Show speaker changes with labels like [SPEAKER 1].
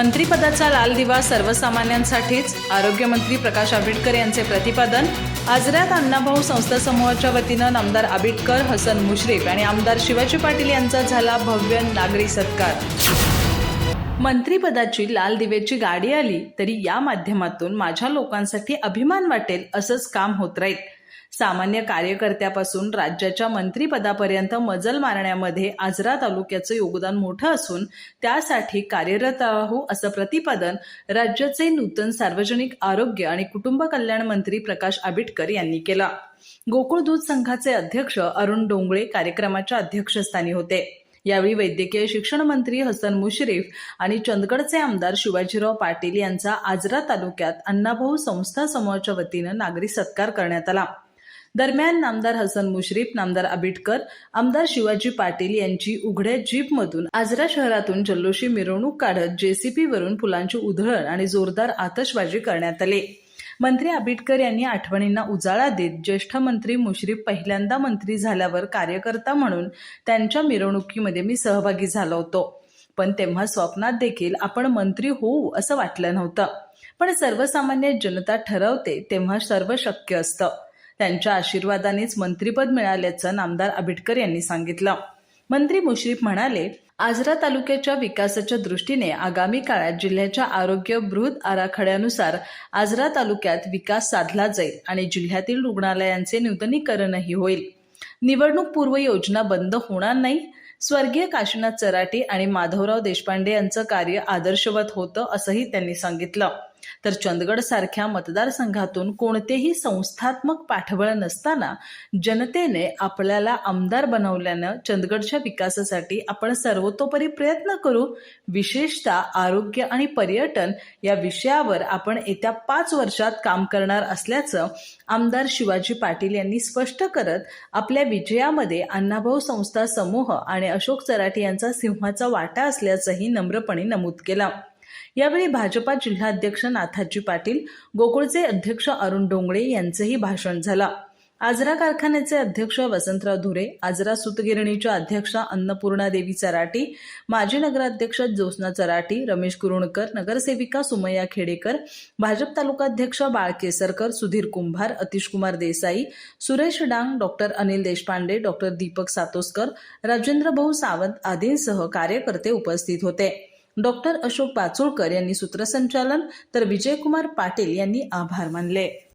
[SPEAKER 1] मंत्रिपदाचा लाल दिवा सर्वसामान्यांसाठीच आरोग्यमंत्री प्रकाश आंबेडकर यांचे प्रतिपादन आजऱ्यात अण्णाभाऊ संस्था समूहाच्या वतीनं आमदार आबिटकर हसन मुश्रीफ आणि आमदार शिवाजी पाटील यांचा झाला भव्य नागरी सत्कार. मंत्रीपदाची लाल दिव्याची गाडी आली तरी या माध्यमातून माझ्या लोकांसाठी अभिमान वाटेल असंच काम होत राहील. सामान्य कार्यकर्त्यापासून राज्याच्या मंत्रिपदापर्यंत मजल मारण्यामध्ये आजरा तालुक्याचं योगदान मोठं असून त्यासाठी कार्यरत राहू असं प्रतिपादन राज्याचे नूतन सार्वजनिक आरोग्य आणि कुटुंब कल्याण मंत्री प्रकाश आबिटकर यांनी केलं. गोकुळ दूध संघाचे अध्यक्ष अरुण डोंगळे कार्यक्रमाच्या अध्यक्षस्थानी होते. यावेळी वैद्यकीय शिक्षण मंत्री हसन मुश्रीफ आणि चंदगडचे आमदार शिवाजीराव पाटील यांचा आजरा तालुक्यात अण्णाभाऊ संस्था समूहाच्या वतीनं नागरी सत्कार करण्यात आला. दरम्यान नामदार हसन मुश्रीफ नामदार आबिटकर आमदार शिवाजी पाटील यांची उघड्या जीपमधून आजरा शहरातून जल्लोषी मिरवणूक काढत जेसीपी वरून फुलांची उधळण आणि जोरदार आतषबाजी करण्यात आली. मंत्री आबिटकर यांनी आठवणींना उजाळा देत ज्येष्ठ मंत्री मुश्रीफ पहिल्यांदा मंत्री झाल्यावर कार्यकर्ता म्हणून त्यांच्या मिरवणुकीमध्ये मी सहभागी झालो होतो. पण तेव्हा स्वप्नात देखील आपण मंत्री होऊ असं वाटलं नव्हतं. पण सर्वसामान्य जनता ठरवते तेव्हा सर्व शक्य असतं. त्यांच्या आशीर्वादानेच मंत्रीपद मिळाल्याचं नामदार आबिटकर यांनी सांगितलं. मंत्री मुश्रीफ म्हणाले आजरा तालुक्याच्या विकासाच्या दृष्टीने आगामी काळात जिल्ह्याच्या आरोग्य बृहद आराखड्यानुसार आजरा तालुक्यात विकास साधला जाईल आणि जिल्ह्यातील रुग्णालयांचे नूतनीकरणही होईल. निवडणूक पूर्व योजना बंद होणार नाही. स्वर्गीय काशीनाथ चराटे आणि माधवराव देशपांडे यांचं कार्य आदर्शवत होतं असंही त्यांनी सांगितलं. तर चंदगड सारख्या मतदारसंघातून कोणतेही संस्थात्मक पाठबळ नसताना जनतेने आपल्याला आमदार बनवल्यानं चंदगडच्या विकासासाठी आपण सर्वतोपरी प्रयत्न करू. विशेषतः आरोग्य आणि पर्यटन या विषयावर आपण येत्या पाच वर्षात काम करणार असल्याचं आमदार शिवाजी पाटील यांनी स्पष्ट करत आपल्या विजयामध्ये अण्णाभाऊ संस्था समूह आणि अशोक चराटे यांचा सिंहाचा वाटा असल्याचंही नम्रपणे नमूद केलं. यावेळी भाजपा जिल्हाध्यक्ष नाथाजी पाटील गोकुळचे अध्यक्ष अरुण डोंगळे यांचंही भाषण झालं. आजरा कारखान्याचे अध्यक्ष वसंतराव धुरे आजरा सूतगिरणीच्या अध्यक्षा अन्नपूर्णा देवी चराटी माजी नगराध्यक्ष ज्योत्ना चराटी रमेश कुरुणकर नगरसेविका सुमय्या खेडेकर भाजप तालुकाध्यक्ष बाळ केसरकर सुधीर कुंभार अतिशकुमार देसाई सुरेश डांग डॉक्टर अनिल देशपांडे डॉक्टर दीपक सातोसकर राजेंद्र भाऊ सावंत आदींसह कार्यकर्ते उपस्थित होते. डॉक्टर अशोक पाचोळकर यांनी सूत्रसंचालन तर विजयकुमार पाटील यांनी आभार मानले.